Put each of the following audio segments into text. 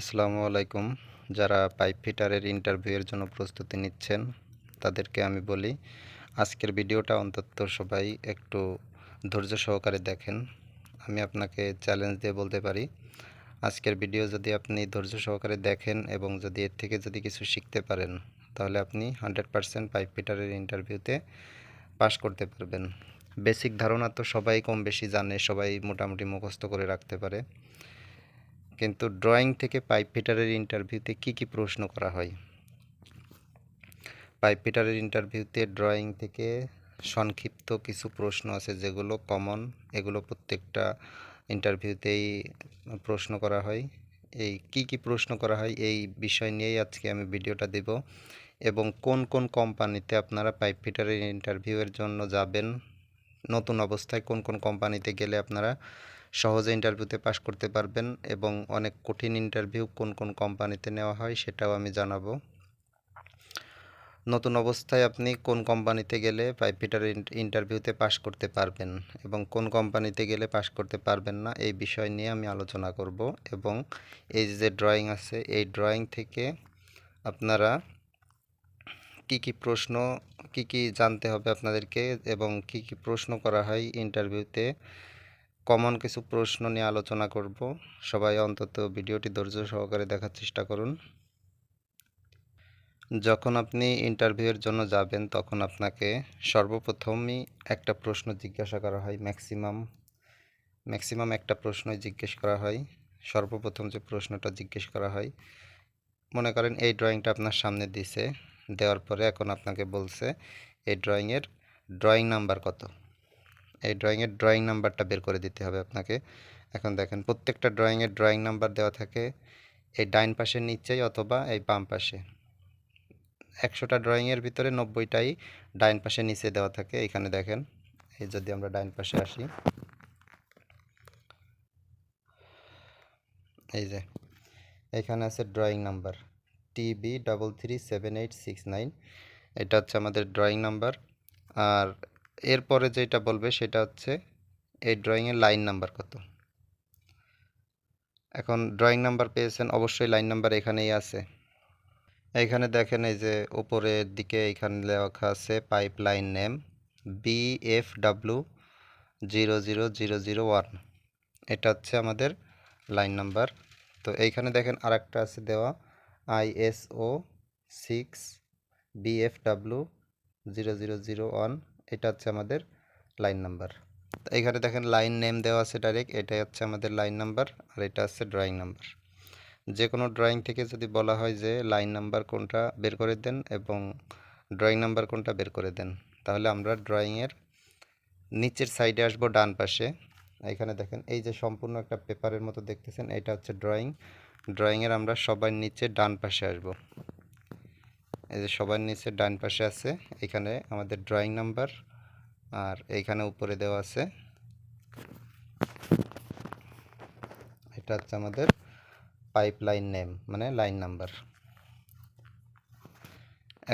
আসসালামু আলাইকুম। যারা পাইপ ফিটারের ইন্টারভিউয়ের জন্য প্রস্তুতি নিচ্ছেন, তাদেরকে আমি বলি, আজকের ভিডিওটা অন্তত সবাই একটু ধৈর্য সহকারে দেখেন। আমি আপনাকে চ্যালেঞ্জ দিয়ে বলতে পারি, আজকের ভিডিও যদি আপনি ধৈর্য সহকারে দেখেন এবং যদি এর থেকে যদি কিছু শিখতে পারেন, তাহলে আপনি হান্ড্রেড পারসেন্ট পাইপ ফিটারের ইন্টারভিউতে পাশ করতে পারবেন। বেসিক ধারণা তো সবাই কম বেশি জানে, সবাই মোটামুটি মুখস্থ করে রাখতে পারে। কিন্তু ড্রয়িং থেকে পাইপ ফিটারের ইন্টারভিউতে কি কি প্রশ্ন করা হয়? পাইপ ফিটারের ইন্টারভিউতে ড্রয়িং থেকে সংক্ষিপ্ত কিছু প্রশ্ন আছে যেগুলো কমন এগুলো প্রত্যেকটা ইন্টারভিউতেই প্রশ্ন করা হয়। এই কি কি প্রশ্ন করা হয় এই বিষয় নিয়েই আজকে আমি ভিডিওটা দেব এবং কোন কোন কোম্পানিতে আপনারা পাইপ ফিটারের ইন্টারভিউয়ের জন্য যাবেন, নতুন অবস্থায় কোন কোন কোম্পানিতে গেলে আপনারা সহজে ইন্টারভিউতে পাশ করতে পারবেন এবং অনেক কঠিন ইন্টারভিউ কোন কোন কোম্পানিতে নেওয়া হয় সেটাও আমি জানাব। নতুন অবস্থায় আপনি কোন কোম্পানিতে গেলে পাইপ ফিটারের ইন্টারভিউতে পাশ করতে পারবেন এবং কোন কোম্পানিতে গেলে পাশ করতে পারবেন না এই বিষয় নিয়ে আমি আলোচনা করব এবং এই যে ড্রয়িং আছে, এই ড্রয়িং থেকে আপনারা কি কি প্রশ্ন, কি কি জানতে হবে আপনাদেরকে এবং কি কি প্রশ্ন করা হয় ইন্টারভিউতে কমন কিছু প্রশ্ন নিয়ে আলোচনা করব। সবাই অন্তত ভিডিওটি ধৈর্য সহকারে দেখার চেষ্টা করুন। যখন আপনি ইন্টারভিউয়ের জন্য যাবেন, তখন আপনাকে সর্বপ্রথমই একটা প্রশ্ন জিজ্ঞাসা করা হয় ম্যাক্সিমাম ম্যাক্সিমাম একটা প্রশ্নই জিজ্ঞেস করা হয়। সর্বপ্রথম যে প্রশ্নটা জিজ্ঞেস করা হয়, মনে করেন এই ড্রয়িংটা আপনার সামনে দিছে, দেওয়ার পরে এখন আপনাকে বলছে, এই ড্রয়িংয়ের ড্রয়িং নাম্বার কত? এই ড্রয়িংয়ের ড্রয়িং নাম্বারটা বের করে দিতে হবে আপনাকে। এখন দেখেন, প্রত্যেকটা ড্রয়িংয়ের ড্রয়িং নাম্বার দেওয়া থাকে এই ডাইন পাশের নিচেই অথবা এই বাম পাশে। একশোটা ড্রয়িংয়ের ভিতরে নব্বইটাই ডাইন পাশে নিচে দেওয়া থাকে। এখানে দেখেন, এই যদি আমরা ডাইন পাশে আসি। এই যে, এখানে আছে drawing number TB double three seven eight six nine এটা হচ্ছে আমাদের ড্রয়িং নাম্বার আর এরপরে যেটা বলবে সেটা হচ্ছে এই ড্রয়িংয়ের লাইন নাম্বার কত? এখন ড্রয়িং নাম্বার পেয়েছেন, অবশ্যই লাইন নাম্বার এখানেই আছে। এইখানে দেখেন এই যে উপরের দিকে এখানে লেখা আছে pipeline name B F W zero zero zero zero one এটা হচ্ছে আমাদের লাইন নাম্বার তো এইখানে দেখেন আরেকটা আছে দেওয়া ISO six BFW zero zero zero one এটা হচ্ছে আমাদের লাইন নাম্বার। এখানে দেখেন লাইন নেম দেওয়া আছে ডাইরেক্ট, এটাই হচ্ছে আমাদের লাইন নাম্বার আর এটা হচ্ছে ড্রয়িং নাম্বার। যে কোনো ড্রয়িং থেকে যদি বলা হয় যে লাইন নাম্বার কোনটা বের করে দেন এবং ড্রয়িং নাম্বার কোনটা বের করে দেন, তাহলে আমরা ড্রয়িংয়ের নিচের সাইডে আসব ডান পাশে। এখানে দেখেন এই যে সম্পূর্ণ একটা পেপারের মতো দেখতেছেন, এটা হচ্ছে ড্রয়িং। ড্রয়িংয়ের আমরা সবার নিচে ডান পাশে আসব। এই যে সবার নিচে ডান পাশে আছে, এখানে আমাদের ড্রয়িং নাম্বার আর এইখানে উপরে দেওয়া আছে। এটা হচ্ছে আমাদের পাইপ লাইন নেম মানে লাইন নাম্বার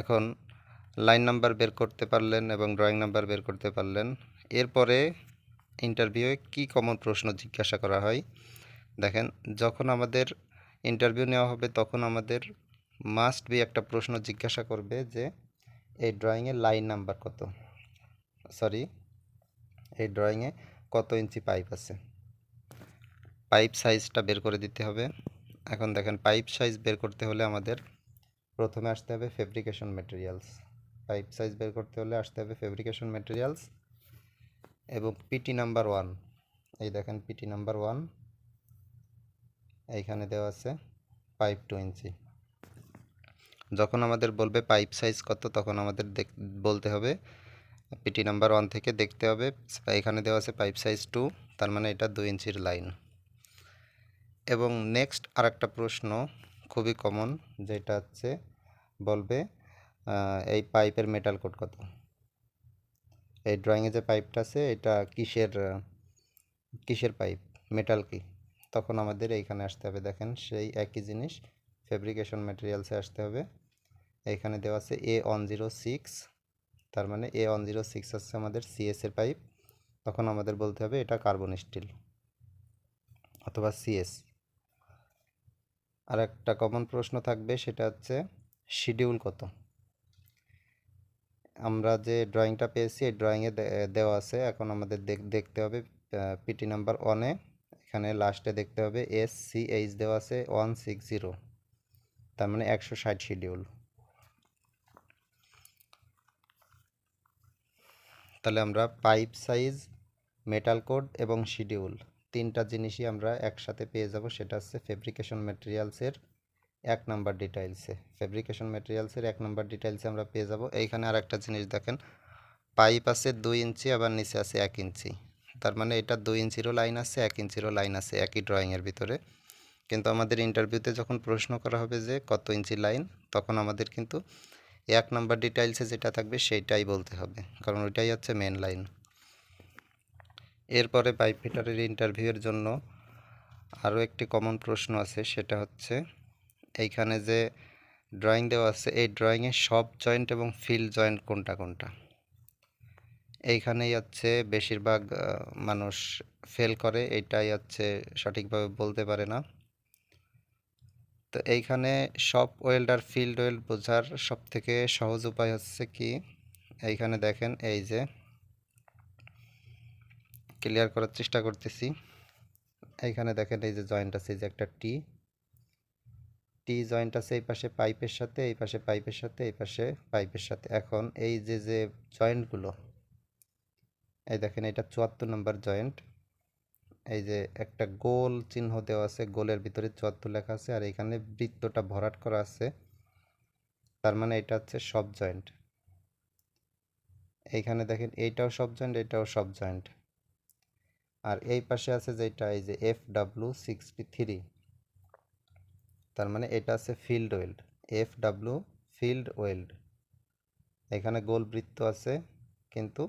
এখন লাইন নাম্বার বের করতে পারলেন এবং ড্রয়িং নাম্বার বের করতে পারলেন। এরপরে ইন্টারভিউয়ে কি কমন প্রশ্ন জিজ্ঞাসা করা হয়? দেখেন, যখন আমাদের ইন্টারভিউ নেওয়া হবে, তখন আমাদের মাস্ট বি একটা প্রশ্ন জিজ্ঞাসা করবে যে, এই ড্রয়িংয়ে লাইন নাম্বার কত? সরি এই ড্রয়িংয়ে কত ইঞ্চি পাইপ আছে? পাইপ সাইজটা বের করে দিতে হবে। এখন দেখেন পাইপ সাইজ বের করতে হলে আমাদের প্রথমে আসতে হবে ফেব্রিকেশন মেটেরিয়ালস পাইপ সাইজ বের করতে হলে আসতে হবে ফেব্রিকেশন মেটেরিয়ালস এবং পিটি নাম্বার ওয়ান এই দেখেন পিটি নাম্বার ওয়ান এইখানে দেওয়া আছে পাইপ টু ইঞ্চি। যখন আমাদের বলবে পাইপ সাইজ কত, তখন আমাদের বলতে হবে পিটি নাম্বার ওয়ান থেকে দেখতে হবে। এখানে দেওয়া আছে পাইপ সাইজ টু তার মানে এটা দুই ইঞ্চির লাইন এবং নেক্সট আর একটা প্রশ্ন খুবই কমন যেটা হচ্ছে বলবে এই পাইপের মেটাল কোড কত? এই ড্রয়িংয়ে যে পাইপটা আছে, এটা কিসের কিসের পাইপ মেটাল কি? তখন আমাদের এইখানে আসতে হবে। দেখেন সেই একই জিনিস ফেব্রিকেশন ম্যাটেরিয়ালসে আসতে হবে। এইখানে দেওয়া আছে এ ওয়ান জিরো সিক্স তার মানে এ ওয়ান জিরো সিক্স হচ্ছে আমাদের সিএসের পাইপ তখন আমাদের বলতে হবে এটা কার্বন স্টিল অথবা সিএস আর একটা কমন প্রশ্ন থাকবে, সেটা হচ্ছে শিডিউল কত? আমরা যে ড্রয়িংটা পেয়েছি, এই ড্রয়িংয়ে দেওয়া আছে। এখন আমাদের দেখতে হবে পিটি নাম্বার ওয়ানে এখানে লাস্টে দেখতে হবে এস সি এইচ দেওয়া আছে ওয়ান সিক্স জিরো তার মানে একশো ষাট শিডিউল তাহলে আমরা পাইপ সাইজ মেটাল কোড এবং শিডিউল তিনটা জিনিসই আমরা একসাথে পেয়ে যাব। সেটা হচ্ছে ফেব্রিকেশন ম্যাটেরিয়ালসের এক নাম্বার ডিটেইলসে ফেব্রিকেশন ম্যাটেরিয়ালসের এক নাম্বার ডিটেইলসে আমরা পেয়ে যাব। এইখানে আর একটা জিনিস দেখেন পাইপ আছে দুই ইঞ্চি, আবার নিচে আছে এক ইঞ্চি। তার মানে এটা দুই ইঞ্চিরও লাইন আছে, এক ইঞ্চিরও লাইন আছে, একই ড্রয়িংয়ের ভিতরে। কিন্তু আমাদের ইন্টারভিউতে যখন প্রশ্ন করা হবে যে কত ইঞ্চি লাইন তখন আমাদের কিন্তু এক নাম্বার ডিটেইলসে যেটা থাকবে সেইটাই বলতে হবে, কারণ ওইটাই হচ্ছে মেন লাইন এরপরে পাইপ ফিটারের ইন্টারভিউয়ের জন্য আরও একটি কমন প্রশ্ন আছে, সেটা হচ্ছে এইখানে যে ড্রয়িং দেওয়া আছে, এই ড্রয়িংয়ে সব জয়েন্ট এবং ফিল জয়েন্ট কোনটা কোনটা? এইখানেই হচ্ছে বেশিরভাগ মানুষ ফেল করে এইটাই হচ্ছে সঠিকভাবে বলতে পারে না। তো এইখানে সব ওয়েল্ডার ফিল্ড ওয়েল্ড বোঝার সব থেকে সহজ উপায় হচ্ছে কি? এইখানে দেখেন এই যে ক্লিয়ার করার চেষ্টা করতেছি। এইখানে দেখেন এই যে জয়েন্ট আছে, এই যে একটা টি টি জয়েন্ট আছে এই পাশে পাইপের সাথে, এই পাশে পাইপের সাথে, এই পাশে পাইপের সাথে। এখন এই যে যে জয়েন্টগুলো এই দেখেন এটা চুয়াত্তর নম্বর জয়েন্ট এই যে একটা গোল চিহ্ন দেওয়া আছে, গোলের ভিতরে চুয়াত্তর লেখা আছে, আর এখানে বৃত্তটা ভরাট করা আছে। তার মানে এটা হচ্ছে সব জয়েন্ট। এইখানে দেখেন, এইটাও সব জয়েন্ট, এটাও সব জয়েন্ট। আর এই পাশে আছে যেটা, এই যে এফ ডাব্লু সিক্সটি থ্রি। তার মানে এটা আছে field weld F W field weld. এখানে গোল বৃত্ত আছে, কিন্তু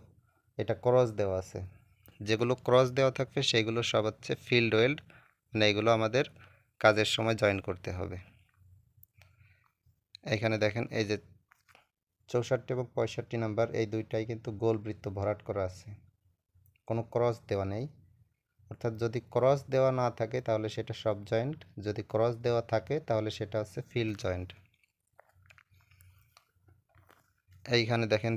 এটা ক্রস দেওয়া আছে। যেগুলো ক্রস দেওয়া থাকবে, সেগুলো সব হচ্ছে ফিল্ড ওয়েল্ড মানে এগুলো আমাদের কাজের সময় জয়েন করতে হবে। এখানে দেখেন, এই যে চৌষট্টি এবং পঁয়ষট্টি নাম্বার, এই দুইটাই কিন্তু গোল বৃত্ত ভরাট করা আছে। কোনো ক্রস দেওয়া নেই। অর্থাৎ যদি ক্রস দেওয়া না থাকে, তাহলে সেটা সব জয়েন্ট যদি ক্রস দেওয়া থাকে, তাহলে সেটা হচ্ছে ফিল্ড জয়েন্ট এইখানে দেখেন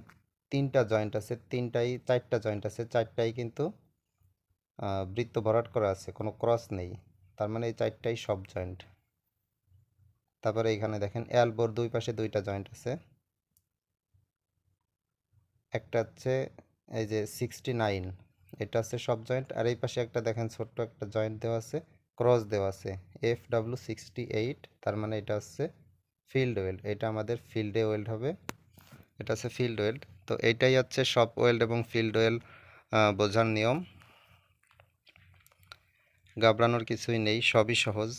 তিনটা জয়েন্ট আছে, তিনটাই, চারটা জয়েন্ট আছে, চারটাই কিন্তু বৃত্ত ভরাট করা আছে, কোনো ক্রস নেই। তার মানে এই চারটাই সব জয়েন্ট তারপরে এখানে দেখেন এলবোর দুই পাশে দুইটা জয়েন্ট আছে। একটা হচ্ছে এই যে সিক্সটি নাইন এটা হচ্ছে সব জয়েন্ট আর এই পাশে একটা দেখেন ছোট্ট একটা জয়েন্ট দেওয়া আছে ক্রস দেওয়া আছে এফ ডাব্লু সিক্সটি এইট তার মানে এটা হচ্ছে ফিল্ড ওয়েল্ড এটা আমাদের ফিল্ডে ওয়েল্ড হবে। এটা হচ্ছে ফিল্ড ওয়েল্ড তো এইটাই হচ্ছে সব ওয়েল্ড এবং ফিল্ড ওয়েল বোঝার নিয়ম। ঘাবড়ানোর কিছুই নেই, সবই সহজ।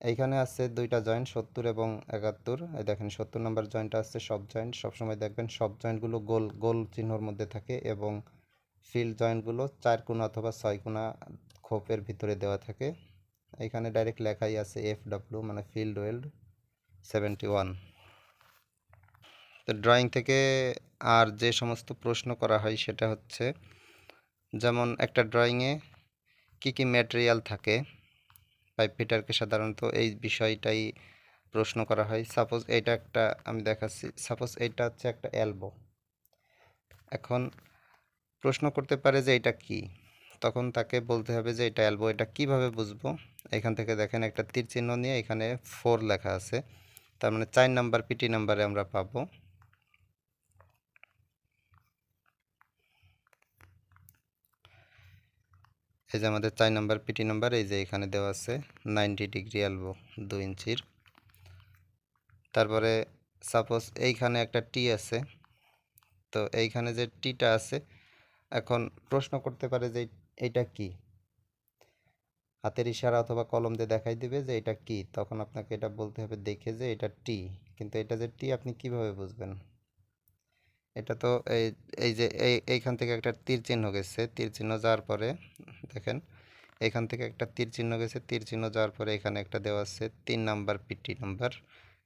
এইখানে আছে দুইটা জয়েন্ট সত্তর এবং একাত্তর। এই দেখেন, সত্তর নম্বর জয়েন্টটা আছে সব জয়েন্ট সবসময় দেখবেন সব জয়েন্টগুলো গোল গোল চিহ্নর মধ্যে থাকে এবং ফিল্ড জয়েন্টগুলো চার কোনা অথবা ছয় কোনা খোপের ভিতরে দেওয়া থাকে। এখানে ডাইরেক্ট লেখাই আছে এফ ডাব্লিউ মানে ফিল্ড ওয়েল্ড সেভেন্টি ওয়ান। তো ড্রয়িং থেকে আর যে সমস্ত প্রশ্ন করা হয় সেটা হচ্ছে, যেমন একটা ড্রয়িংয়ে কি কি ম্যাটেরিয়াল থাকে পাইপ ফিটারকে সাধারণত এই বিষয়টাই প্রশ্ন করা হয়। সাপোজ এটা একটা, আমি দেখাচ্ছি সাপোজ এইটা হচ্ছে একটা অ্যালবো এখন প্রশ্ন করতে পারে যে এটা কি? তখন তাকে বলতে হবে যে এটা অ্যালবো এটা কীভাবে বুঝব? এখান থেকে দেখেন একটা তীর চিহ্ন নিয়ে এখানে ফোর লেখা আছে। তার মানে চার নাম্বার পিটি নাম্বারে আমরা পাবো। এই যে আমাদের চার নাম্বার পিটি নাম্বার, এই যে এখানে দেওয়া আছে নাইনটি ডিগ্রি অ্যালবো দু ইঞ্চির। তারপরে সাপোজ এইখানে একটা টি আছে, তো এইখানে যে টিটা আছে, এখন প্রশ্ন করতে পারে যে এইটা কি? হাতের ইশারা অথবা কলম দিয়ে দেখাই দিবে যে এটা কি। তখন আপনাকে এটা বলতে হবে দেখে যে এটা টি। কিন্তু এটা যে টি আপনি কীভাবে বুঝবেন? এটা তো এই এই যে এই, এইখান থেকে একটা তীর চিহ্ন গেছে। তীর চিহ্ন যাওয়ার পরে, দেখেন, এখান থেকে একটা তীর চিহ্ন গেছে। তীর চিহ্ন যাওয়ার পরে এখানে একটা দেওয়া আছে তিন নাম্বার পিটি নাম্বার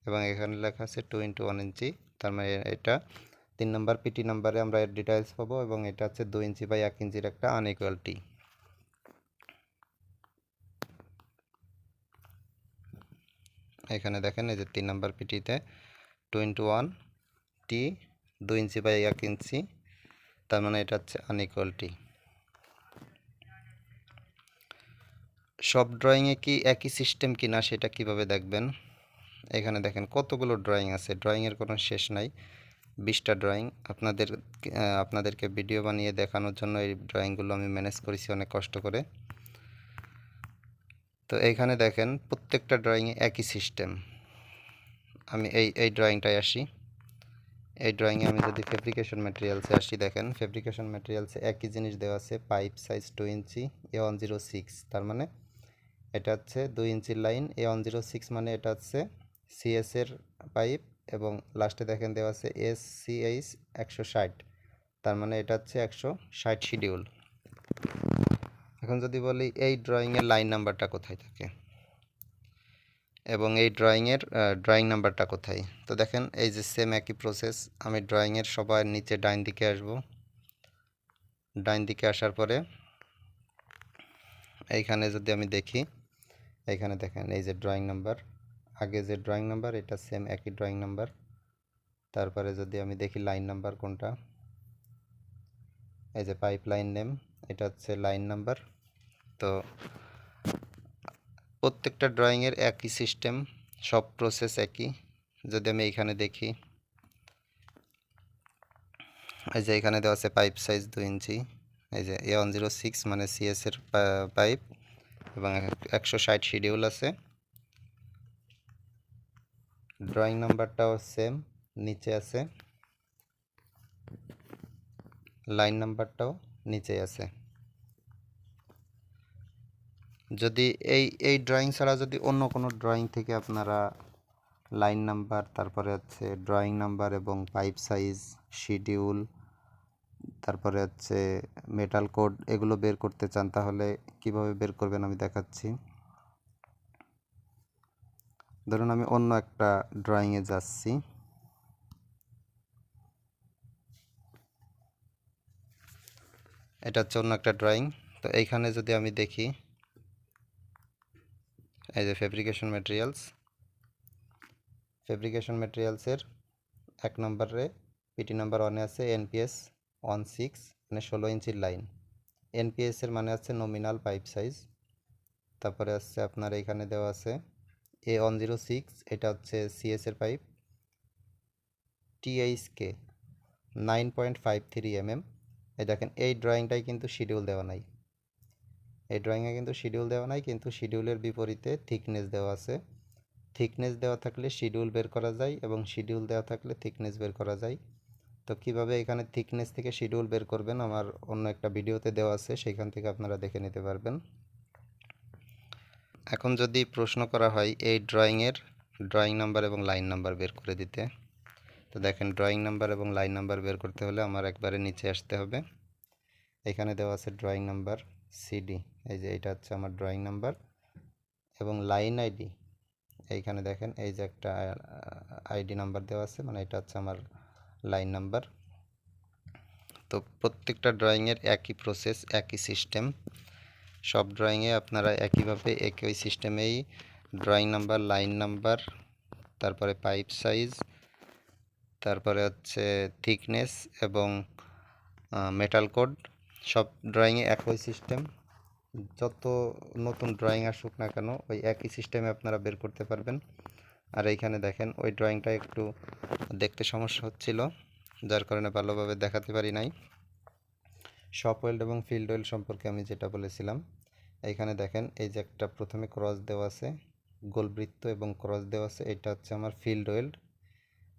এবং এখানে লেখা আছে টু ইন্টু ওয়ান ইঞ্চি। তার মানে এটা তিন নাম্বার পিটি নাম্বারে আমরা এর ডিটেলস পাবো এবং এটা হচ্ছে দু ইঞ্চি বাই এক ইঞ্চির একটা আনইকুয়ালিটি এখানে দেখেন এই যে তিন নাম্বার পিটিতে টোয়েন্টি ওয়ান টি দুই ইঞ্চি বাই এক ইঞ্চি, তার মানে এটা হচ্ছে আনইকুয়াল টি সব ড্রয়িংয়ে কি একই সিস্টেম কি না সেটা কীভাবে দেখবেন? এখানে দেখেন কতগুলো ড্রয়িং আছে ড্রয়িংয়ের কোনো শেষ নাই। বিশটা ড্রয়িং আপনাদের আপনাদেরকে ভিডিও বানিয়ে দেখানোর জন্য এই ড্রয়িংগুলো আমি ম্যানেজ করেছি অনেক কষ্ট করে। তো এইখানে দেখেন প্রত্যেকটা ড্রয়িংয়ে একই সিস্টেম আমি এই এই ড্রয়িংটায় আসি। এই ড্রয়িংয়ে আমি যদি ফেব্রিকেশন ম্যাটেরিয়ালসে আসি, দেখেন ফেব্রিকেশন ম্যাটেরিয়ালসে একই জিনিস দেওয়া আছে pipe size two inch A one zero six তার মানে এটা হচ্ছে দুই ইঞ্চির line A one zero six মানে এটা হচ্ছে সিএসের পাইপ এবং লাস্টে দেখেন দেওয়া আছে এস সিএইচ একশো ষাট। তার মানে এটা হচ্ছে একশো ষাট শিডিউল এখন যদি বলি এই ড্রয়িংয়ের লাইন নাম্বারটা কোথায় থাকে? এবং এই ড্রয়িংয়ের ড্রয়িং নাম্বারটা কোথায়? তো দেখেন, এই যে সেম একই প্রসেস আমি ড্রয়িংয়ের সবার নিচে ডাইন দিকে আসব। ডাইন দিকে আসার পরে এইখানে যদি আমি দেখি, এইখানে দেখেন, এই যে ড্রয়িং নাম্বার আগে যে ড্রয়িং নাম্বার এটা সেম একই ড্রয়িং নাম্বার তারপরে যদি আমি দেখি লাইন নাম্বার কোনটা, এই যে পাইপ লাইন নেম এটা হচ্ছে লাইন নাম্বার। তো প্রত্যেকটা ড্রয়িংয়ের একই সিস্টেম, সব প্রসেস একই। যদি আমি এইখানে দেখি, এই যে এখানে দেওয়া আছে পাইপ সাইজ দুই ইঞ্চি, এই যে এ ওয়ান জিরো সিক্স মানে সিএসের পাইপ এবং একশো ষাট শিডিউল আছে। ড্রয়িং নাম্বারটাও সেম নিচে আছে। লাইন নাম্বারটাও নিচে আছে। যদি এই এই ড্রয়িং ছাড়া যদি অন্য কোনো ড্রয়িং থেকে আপনারা লাইন নাম্বার তারপরে হচ্ছে ড্রয়িং নাম্বার এবং পাইপ সাইজ শিডিউল তারপরে হচ্ছে মেটাল কোড এগুলো বের করতে চান, তাহলে কীভাবে বের করবেন আমি দেখাচ্ছি। ধরুন আমি অন্য একটা ড্রয়িংয়ে যাচ্ছি। এটা হচ্ছে অন্য একটা ড্রয়িং তো এইখানে যদি আমি দেখি, এই যে ফেব্রিকেশন ম্যাটেরিয়ালস ফেব্রিকেশন ম্যাটেরিয়ালসের এক নম্বরে পিটি নাম্বার ওয়ানে আছে এনপিএস ওয়ান সিক্স মানে ষোলো ইঞ্চির লাইন এনপিএসের মানে আছে নমিনাল পাইপ সাইজ তারপরে আছে আপনার এইখানে দেওয়া আছে এ ওয়ান জিরো সিক্স এটা হচ্ছে সিএসের pipe THK nine point five three MM এই দেখেন, এই ড্রয়িংটাই কিন্তু শিডিউল দেওয়া নাই। এই ড্রয়িংয়ে কিন্তু শিডিউল দেওয়া নাই, কিন্তু শিডিউলের বিপরীতে থিকনেস দেওয়া আছে। থিকনেস দেওয়া থাকলে শিডিউল বের করা যায় এবং শিডিউল দেওয়া থাকলে থিকনেস বের করা যায়। তো কীভাবে এখানে থিকনেস থেকে শিডিউল বের করবেন আমার অন্য একটা ভিডিওতে দেওয়া আছে, সেখান থেকে আপনারা দেখে নিতে পারবেন। এখন যদি প্রশ্ন করা হয়, এই ড্রয়িংয়ের ড্রয়িং নাম্বার এবং লাইন নাম্বার বের করে দিতে। তো দেখেন ড্রয়িং নাম্বার এবং লাইন নাম্বার বের করতে হলে আমার একবারে নিচে আসতে হবে। এখানে দেওয়া আছে ড্রয়িং নাম্বার সিডি এই যে এটা হচ্ছে আমার ড্রয়িং নাম্বার এবং লাইন আইডি এইখানে দেখেন এই যে একটা আইডি নাম্বার দেওয়া আছে মানে এটা হচ্ছে আমার লাইন নাম্বার তো প্রত্যেকটা ড্রয়িংয়ের একই প্রসেস একই সিস্টেম সব ড্রয়িংয়ে আপনারা একইভাবে একই সিস্টেমেই ড্রয়িং নাম্বার লাইন নাম্বার তারপরে পাইপ সাইজ তারপরে হচ্ছে থিকনেস এবং মেটাল কোড সব ড্রয়িংয়ে একই সিস্টেম যত নতুন ড্রয়িং আসুক না কেন, ওই একই সিস্টেমে আপনারা বের করতে পারবেন। আর এইখানে দেখেন, ওই ড্রয়িংটা একটু দেখতে সমস্যা হচ্ছিল, যার কারণে ভালোভাবে দেখাতে পারি নাই। শপ ওয়েল্ড এবং ফিল্ড ওয়েল্ড সম্পর্কে আমি যেটা বলেছিলাম, এইখানে দেখেন, এই যে একটা প্রথমে ক্রস দেওয়া আছে, গোলবৃত্ত এবং ক্রস দেওয়া আছে, এটা হচ্ছে আমার ফিল্ড ওয়েল্ড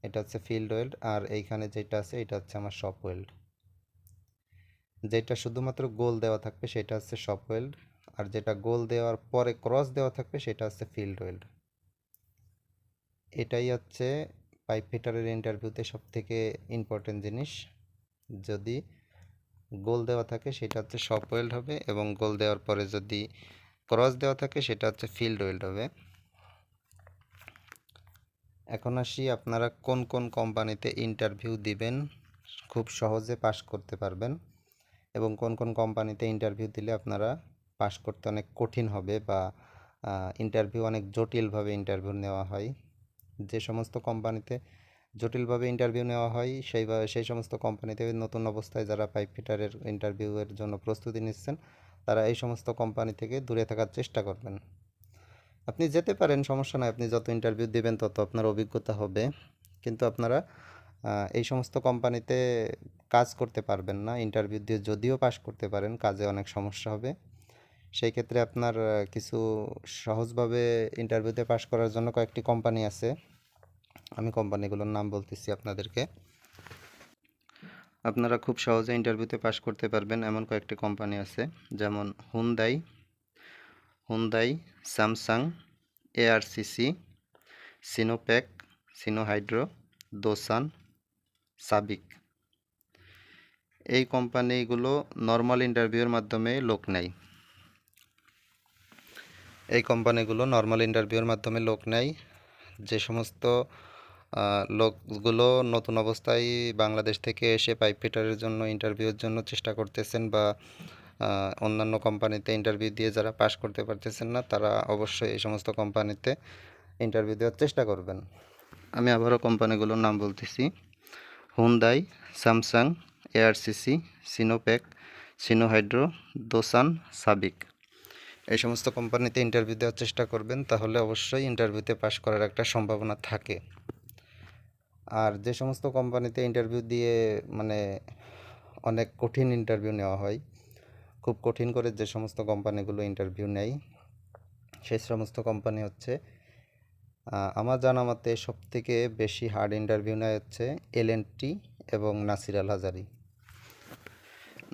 এটা হচ্ছে ফিল্ড ওয়েল্ড আর এইখানে যেটা আছে, এটা হচ্ছে আমার শপ ওয়েল্ড যেটা শুধুমাত্র গোল দেওয়া থাকবে, সেটা হচ্ছে শপ ওয়েল্ড আর যেটা গোল দেওয়ার পরে ক্রস দেওয়া থাকবে, সেটা হচ্ছে ফিল্ড ওয়েল্ড এটাই হচ্ছে পাইপ ফিটারের ইন্টারভিউতে সব থেকে ইম্পর্টেন্ট জিনিস। যদি গোল দেওয়া থাকে, সেটা হচ্ছে শপ ওয়েল্ড হবে, এবং গোল দেওয়ার পরে যদি ক্রস দেওয়া থাকে, সেটা হচ্ছে ফিল্ড ওয়েল্ড হবে। এখন আসি আপনারা কোন কোন কোম্পানিতে ইন্টারভিউ দিবেন, খুব সহজে পাস করতে পারবেন এবং কোন কোন কোম্পানিতে ইন্টারভিউ দিলে আপনারা পাস করতে অনেক কঠিন হবে বা ইন্টারভিউ অনেক জটিলভাবে ইন্টারভিউ নেওয়া হয়। যে সমস্ত কোম্পানিতে জটিলভাবে ইন্টারভিউ নেওয়া হয়, সেই সেই সমস্ত কোম্পানিতে নতুন অবস্থায় যারা পাইপ ফিটারের ইন্টারভিউয়ের জন্য প্রস্তুতি নিচ্ছেন, তারা এই সমস্ত কোম্পানি থেকে দূরে থাকার চেষ্টা করবেন। আপনি যেতে পারেন, সমস্যা নয় আপনি যত ইন্টারভিউ দেবেন, তত আপনার অভিজ্ঞতা হবে। কিন্তু আপনারা এই সমস্ত কোম্পানিতে কাজ করতে পারবেন না। ইন্টারভিউ দিয়ে যদিও পাশ করতে পারেন, কাজে অনেক সমস্যা হবে। সেই ক্ষেত্রে আপনার কিছু সহজভাবে ইন্টারভিউতে পাশ করার জন্য কয়েকটি কোম্পানি আছে। আমি কোম্পানিগুলোর নাম বলতেছি আপনাদেরকে। আপনারা খুব সহজে ইন্টারভিউতে পাশ করতে পারবেন। এমন কয়েকটি কোম্পানি আছে, যেমন Hyundai Hyundai Samsung ARCC Sinopec Sinohydro Doosan SABIC এই কোম্পানিগুলো নর্মাল ইন্টারভিউয়ের মাধ্যমে লোক নেয়। এই কোম্পানিগুলো নর্মাল ইন্টারভিউয়ের মাধ্যমে লোক নেয়। যে সমস্ত লোকগুলো নতুন অবস্থায় বাংলাদেশ থেকে এসে পাইপ ফিটারের জন্য ইন্টারভিউর জন্য চেষ্টা করতেছেন বা অন্যান্য কোম্পানিতে ইন্টারভিউ দিয়ে যারা পাশ করতে পারতেছেন না, তারা অবশ্যই এই সমস্ত কোম্পানিতে ইন্টারভিউ দেওয়ার চেষ্টা করবেন। আমি আবারও কোম্পানিগুলোর নাম বলতেছি। Hyundai Samsung ARCC Sinopec Sinohydro Doosan SABIC এই সমস্ত কোম্পানিতে ইন্টারভিউ দেওয়ার চেষ্টা করবেন, তাহলে অবশ্যই ইন্টারভিউতে পাশ করার একটা সম্ভাবনা থাকে। আর যে সমস্ত কোম্পানিতে ইন্টারভিউ দিয়ে মানে অনেক কঠিন ইন্টারভিউ নেওয়া হয় খুব কঠিন করে যে সমস্ত কোম্পানিগুলো ইন্টারভিউ নেয় সেই সমস্ত কোম্পানি হচ্ছে আমার জানা মতে সব থেকে বেশি হার্ড ইন্টারভিউ নেয় হচ্ছে এল এবং নাসির আল হাজারি।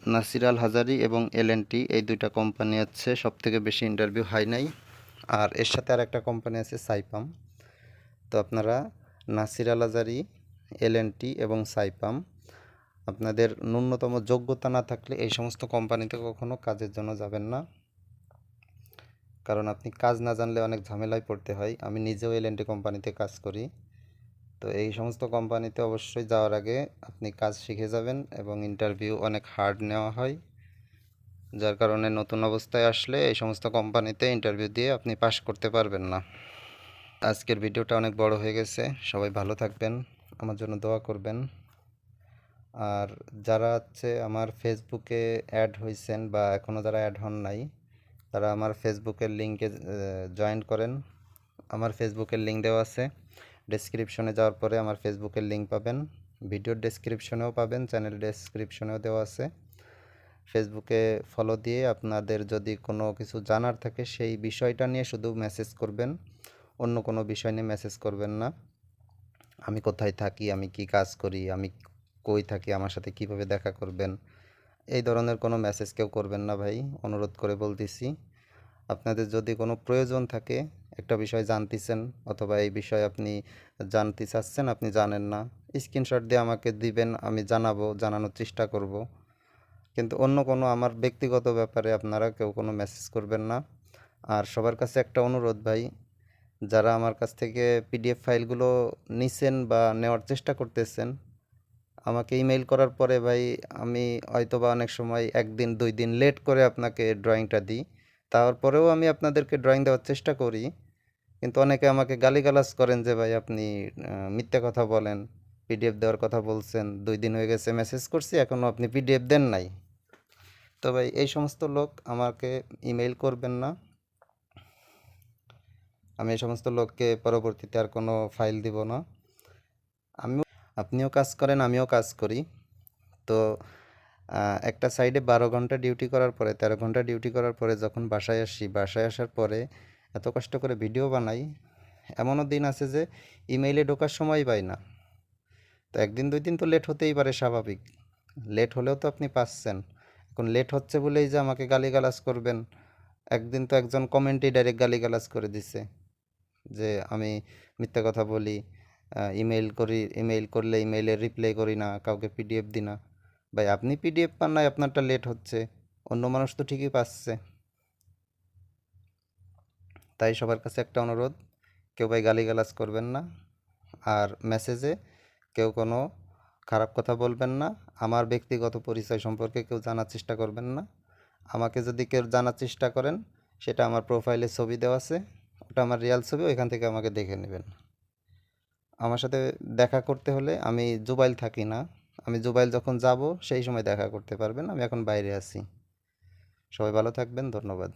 নাসির আল হাজারি এবং এল এই দুইটা কোম্পানি হচ্ছে সব থেকে বেশি ইন্টারভিউ হাই নাই আর এর সাথে আর একটা কোম্পানি আছে সাইপাম। তো আপনারা নাসির আল হাজারি এল এবং সাইপাম আপনাদের ন্যূনতম যোগ্যতা না থাকলে এই সমস্ত কোম্পানিতে কখনো কাজের জন্য যাবেন না। কারণ আপনি কাজ না জানলে অনেক ঝামেলায় পড়তে হয়। আমি নিজেও এল কোম্পানিতে কাজ করি। তো এই সমস্ত কোম্পানিতে অবশ্যই যাওয়ার আগে আপনি কাজ শিখে যাবেন এবং ইন্টারভিউ অনেক হার্ড নেওয়া হয়। যার কারণে নতুন অবস্থায় আসলে এই সমস্ত কোম্পানিতে ইন্টারভিউ দিয়ে আপনি পাশ করতে পারবেন না। আজকের ভিডিওটা অনেক বড় হয়ে গেছে। সবাই ভালো থাকবেন। আমার জন্য দোয়া করবেন। আর যারা হচ্ছে আমার ফেসবুকে অ্যাড হয়েছেন বা এখনও যারা অ্যাড হন নাই, তারা আমার ফেসবুকের লিঙ্কে জয়েন করেন। আমার ফেসবুকের লিঙ্ক দেওয়া আছে। ডেসক্রিপশনে যাওয়ার পরে আমার ফেসবুকের লিঙ্ক পাবেন। ভিডিওর ডেসক্রিপশনেও পাবেন চ্যানেল ডেসক্রিপশনেও দেওয়া আছে। ফেসবুকে ফলো দিয়ে আপনাদের যদি কোনো কিছু জানার থাকে, সেই বিষয়টা নিয়ে শুধু মেসেজ করবেন। অন্য কোনো বিষয় নিয়ে মেসেজ করবেন না। আমি কোথায় থাকি, আমি কি কাজ করি, আমি কই থাকি, আমার সাথে কীভাবে দেখা করবেন? এই ধরনের কোনো মেসেজ কেউ করবেন না ভাই, অনুরোধ করে বলতেছি। আপনাদের যদি কোনো প্রয়োজন থাকে, একটা বিষয় জানতেছেন অথবা এই বিষয়ে আপনি জানতে চাচ্ছেন, আপনি জানেন না স্ক্রিনশট দিয়ে আমাকে দিবেন, আমি জানাব, জানানোর চেষ্টা করব। কিন্তু অন্য কোনো আমার ব্যক্তিগত ব্যাপারে আপনারা কেউ কোনো মেসেজ করবেন না। আর সবার কাছে একটা অনুরোধ ভাই, যারা আমার কাছ থেকে পিডিএফ ফাইলগুলো নিছেন বা নেওয়ার চেষ্টা করতেছেন আমাকে ইমেল করার পরে ভাই, আমি হয়তোবা অনেক সময় একদিন, দুই দিন লেট করে আপনাকে ড্রয়িংটা দিই। তারপরেও আমি আপনাদেরকে ড্রয়িং দেওয়ার চেষ্টা করি। কিন্তু অনেকে আমাকে গালিগালাজ করেন যে, ভাই, আপনি মিথ্যা কথা বলেন পিডিএফ দেওয়ার কথা বলছেন, দুই দিন হয়ে গেছে মেসেজ করছি এখনও আপনি পিডিএফ দেন নাই। তো ভাই, এই সমস্ত লোক আমাকে ইমেল করবেন না। আমি এই সমস্ত লোককে পরবর্তীতে আর কোনো ফাইল দিব না। আমিও আপনিও কাজ করেন, আমিও কাজ করি। তো একটা সাইডে বারো ঘণ্টা ডিউটি করার পরে, তেরো ঘণ্টা ডিউটি করার পরে যখন বাসায় আসি, বাসায় আসার পরে এত কষ্ট করে ভিডিও বানাই, এমনও দিন আছে যে ইমেইলে ঢোকার সময় পাই না। তো একদিন, দুই দিন তো লেট হতেই পারে স্বাভাবিক। লেট হলেও তো আপনি পাচ্ছেন। এখন লেট হচ্ছে বলেই যে আমাকে গালিগালাজ করবেন। একদিন তো একজন কমেন্টেই ডাইরেক্ট গালিগালাজ করে দিছে যে আমি মিথ্যা কথা বলি। ইমেইল করি ইমেইল করলে ইমেইলে রিপ্লাই করি না, কাউকে পিডিএফ দিই না। ভাই, আপনি পিডিএফ পান নাই, আপনারটা লেট হচ্ছে। অন্য মানুষ তো ঠিকই পাচ্ছে। তাই সবার কাছে একটা অনুরোধ, কেউ ভাই গালিগালাজ করবেন না। আর মেসেজে কেউ কোনো খারাপ কথা বলবেন না। আমার ব্যক্তিগত পরিচয় সম্পর্কে কেউ জানার চেষ্টা করবেন না। আমাকে যদি কেউ জানার চেষ্টা করেন, সেটা আমার প্রোফাইলে ছবি দেওয়া আছে। ওটা আমার রিয়াল ছবি, ওইখান থেকে আমাকে দেখে নেবেন। আমার সাথে দেখা করতে হলে আমি জুবাইল থাকি না। আমি জুবাইল যখন যাব, সেই সময় দেখা করতে পারবেন। আমি এখন বাইরে আছি। সবাই ভালো থাকবেন, ধন্যবাদ।